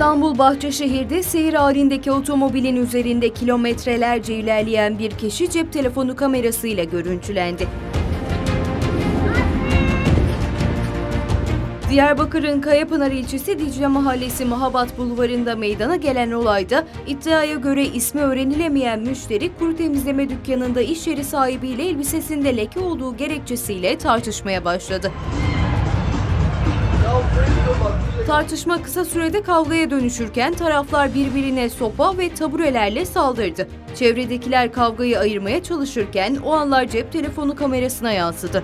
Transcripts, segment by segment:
İstanbul Bahçeşehir'de seyir halindeki otomobilin üzerinde kilometrelerce ilerleyen bir kişi cep telefonu kamerasıyla görüntülendi. Diyarbakır'ın Kayapınar ilçesi Dicle Mahallesi Mahabat Bulvarı'nda meydana gelen olayda iddiaya göre ismi öğrenilemeyen müşteri kuru temizleme dükkanında iş yeri sahibiyle elbisesinde leke olduğu gerekçesiyle tartışmaya başladı. Tartışma kısa sürede kavgaya dönüşürken taraflar birbirine sopa ve taburelerle saldırdı. Çevredekiler kavgayı ayırmaya çalışırken o anlar cep telefonu kamerasına yansıdı.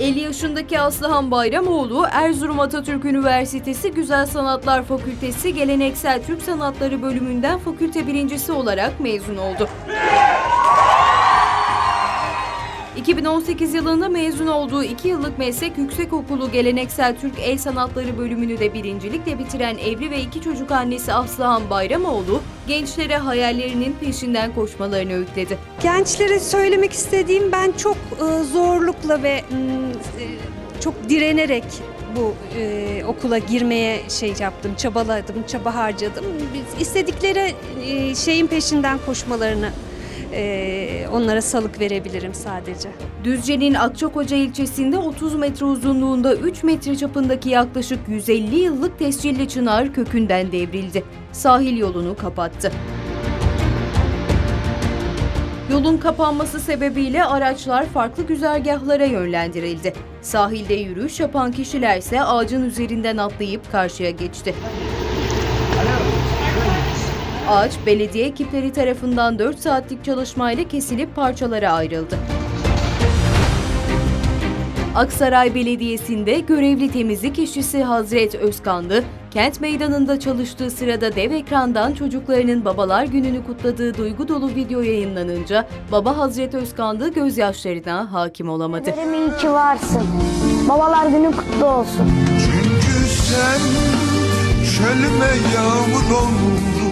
50 yaşındaki Aslıhan Bayramoğlu, Erzurum Atatürk Üniversitesi Güzel Sanatlar Fakültesi Geleneksel Türk Sanatları bölümünden fakülte birincisi olarak mezun oldu. 2018 yılında mezun olduğu 2 yıllık meslek yüksekokulu Geleneksel Türk El Sanatları bölümünü de birincilikle bitiren evli ve iki çocuk annesi Aslıhan Bayramoğlu, gençlere hayallerinin peşinden koşmalarını öğütledi. Gençlere söylemek istediğim ben çok e, zorlukla ve e, çok direnerek bu e, okula girmeye şey yaptım, çabaladım, çaba harcadım. Biz istedikleri e, şeyin peşinden koşmalarını e, onlara salık verebilirim sadece. Düzce'nin Akçakoca ilçesinde 30 metre uzunluğunda 3 metre çapındaki yaklaşık 150 yıllık tescilli çınar kökünden devrildi. Sahil yolunu kapattı. Yolun kapanması sebebiyle araçlar farklı güzergahlara yönlendirildi. Sahilde yürüyüş yapan kişiler ise ağacın üzerinden atlayıp karşıya geçti. Ağaç belediye ekipleri tarafından 4 saatlik çalışmayla kesilip parçalara ayrıldı. Aksaray Belediyesi'nde görevli temizlik işçisi Hazret Özkanlı, kent meydanında çalıştığı sırada dev ekrandan çocuklarının babalar gününü kutladığı duygu dolu video yayınlanınca baba Hazret Özkanlı gözyaşlarına hakim olamadı. Ederim iyi ki varsın. Babalar günü kutlu olsun. Çünkü sen çölüme yağmur oldun